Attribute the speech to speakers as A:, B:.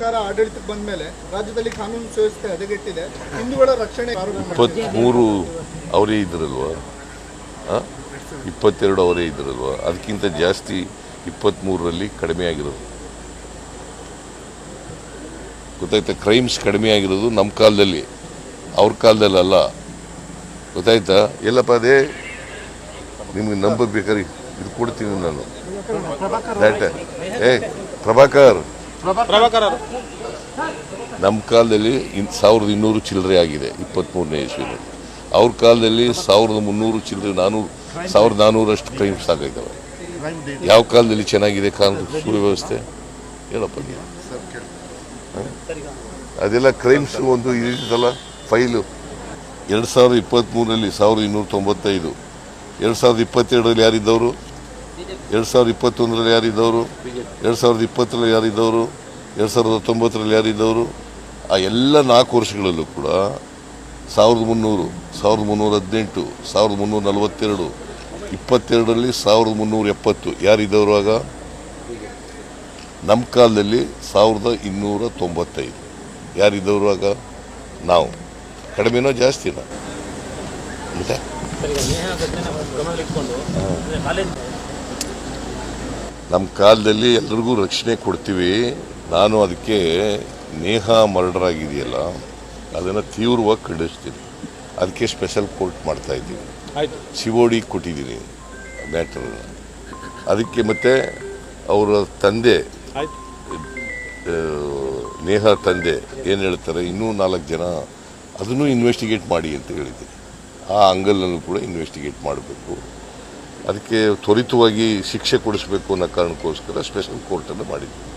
A: ಸರ್ಕಾರ ಆಡಳಿತಕ್ಕೆ ಬಂದ ಮೇಲೆ ರಾಜ್ಯದಲ್ಲಿ ಕಾನೂನು ಸುವ್ಯವಸ್ಥೆ ಹದಗೆಟ್ಟಿದೆ. ಹಿಂದೂಗಳ ರಕ್ಷಣೆ ಇಪ್ಪತ್ಮೂರು.
B: ಇಪ್ಪತ್ತ್ಮೂರು ಅವರೇ ಇದ್ರಲ್ವಾ? ಇಪ್ಪತ್ತೆರಡು ಅವರೇ ಇದ್ರಲ್ವಾ? ಅದಕ್ಕಿಂತ ಜಾಸ್ತಿ ಇಪ್ಪತ್ತ್ಮೂರರಲ್ಲಿ ಕಡಿಮೆ ಆಗಿರೋದು. ಗೊತ್ತಾಯ್ತಾ? ಕ್ರೈಮ್ಸ್ ಕಡಿಮೆ ಆಗಿರೋದು ನಮ್ಮ ಕಾಲದಲ್ಲಿ. ಅವ್ರ ಕಾಲದಲ್ಲಿ ಅಲ್ಲ. ಗೊತ್ತಾಯ್ತಾ? ಎಲ್ಲಪ್ಪ ಅದೇ ನಿಮಗೆ ನಂಬರ್ ಬೇಕಾದ್ರೆ ಇದು ಕೊಡ್ತೀನಿ ನಾನು. ಏ ಪ್ರಭಾಕರ್. ನಮ್ಮ ಕಾಲದಲ್ಲಿ ಇನ್ ಸಾವಿರದ ಇನ್ನೂರು ಚಿಲ್ಲರೆ ಆಗಿದೆ ಇಪ್ಪತ್ತ್ಮೂರನೇ ಇಸ್ವಿನಲ್ಲಿ ಅವ್ರ ಕಾಲದಲ್ಲಿ ಸಾವಿರದ ಮುನ್ನೂರು ಚಿಲ್ಲರೆ, ನಾನೂರು, ಸಾವಿರದ ನಾನ್ನೂರಷ್ಟು ಕ್ರೈಮ್ಸ್ ಆಗಿದ್ದಾವೆ ಯಾವ ಕಾಲದಲ್ಲಿ ಚೆನ್ನಾಗಿದೆ ಕಾನೂನು ಸುವ್ಯವಸ್ಥೆ? ಹೇಳಪ್ಪ ನೀವು? ಅದೆಲ್ಲ ಕ್ರೈಮ್ಸ್ ಒಂದು ಇದಲ್ಲ ಫೈಲು. ಎರಡು ಸಾವಿರದ ಇಪ್ಪತ್ತ್ಮೂರರಲ್ಲಿ ಸಾವಿರದ ಇನ್ನೂರ ತೊಂಬತ್ತೈದು. ಎರಡು ಸಾವಿರದ ಇಪ್ಪತ್ತೆರಡರಲ್ಲಿ ಯಾರಿದ್ದವರು? ಎರಡು ಸಾವಿರದ ಇಪ್ಪತ್ತೊಂದರಲ್ಲಿ ಯಾರಿದ್ದವರು? ಎರಡು ಸಾವಿರದ ಇಪ್ಪತ್ತರಲ್ಲಿ ಯಾರಿದ್ದವರು? ಎರಡು ಸಾವಿರದ ಹತ್ತೊಂಬತ್ತರಲ್ಲಿ ಯಾರಿದ್ದವರು? ಆ ಎಲ್ಲ ನಾಲ್ಕು ವರ್ಷಗಳಲ್ಲೂ ಕೂಡ ಸಾವಿರದ ಮುನ್ನೂರು ಸಾವಿರದ ಮುನ್ನೂರ ಹದಿನೆಂಟು ಸಾವಿರದ ಮುನ್ನೂರ ನಲವತ್ತೆರಡು ಇಪ್ಪತ್ತೆರಡರಲ್ಲಿ ಸಾವಿರದ ಮುನ್ನೂರ ಎಪ್ಪತ್ತು ಯಾರಿದ್ದವರು ಆಗ? ನಮ್ಮ ಕಾಲದಲ್ಲಿ ಸಾವಿರದ ಇನ್ನೂರ ತೊಂಬತ್ತೈದು. ಯಾರಿದ್ದವರು ಆಗ? ನಾವು. ಕಡಿಮೆನೋ ಜಾಸ್ತಿನೋ ಮತ್ತೆ? ನಮ್ಮ ಕಾಲದಲ್ಲಿ ಎಲ್ರಿಗೂ ರಕ್ಷಣೆ ಕೊಡ್ತೀವಿ. ನಾನು ಅದಕ್ಕೆ ನೇಹ ಮರ್ಡರ್ ಆಗಿದೆಯಲ್ಲ ಅದನ್ನು ತೀವ್ರವಾಗಿ ಖಂಡಿಸ್ತೀನಿ. ಅದಕ್ಕೆ ಸ್ಪೆಷಲ್ ಕೋರ್ಟ್ ಮಾಡ್ತಾ ಇದ್ದೀನಿ ಸಿವೋಡಿ ಕೊಟ್ಟಿದ್ದೀನಿ ಮ್ಯಾಟರ್ ಅದಕ್ಕೆ ಮತ್ತೆ ಅವರ ತಂದೆ ನೇಹ ತಂದೆ ಏನು ಹೇಳ್ತಾರೆ ಇನ್ನೂ ನಾಲ್ಕು ಜನ ಅದನ್ನು ಇನ್ವೆಸ್ಟಿಗೇಟ್ ಮಾಡಿ ಅಂತ ಹೇಳಿದ್ದೀನಿ ಆ ಆಂಗಲ್ನಲ್ಲೂ ಕೂಡ ಇನ್ವೆಸ್ಟಿಗೇಟ್ ಮಾಡಬೇಕು. ಅದಕ್ಕೆ ತ್ವರಿತವಾಗಿ ಶಿಕ್ಷೆ ಕೊಡಿಸಬೇಕು ಅನ್ನೋ ಕಾರಣಕ್ಕೋಸ್ಕರ ಸ್ಪೆಷಲ್ ಕೋರ್ಟನ್ನು ಮಾಡಿದ್ವಿ.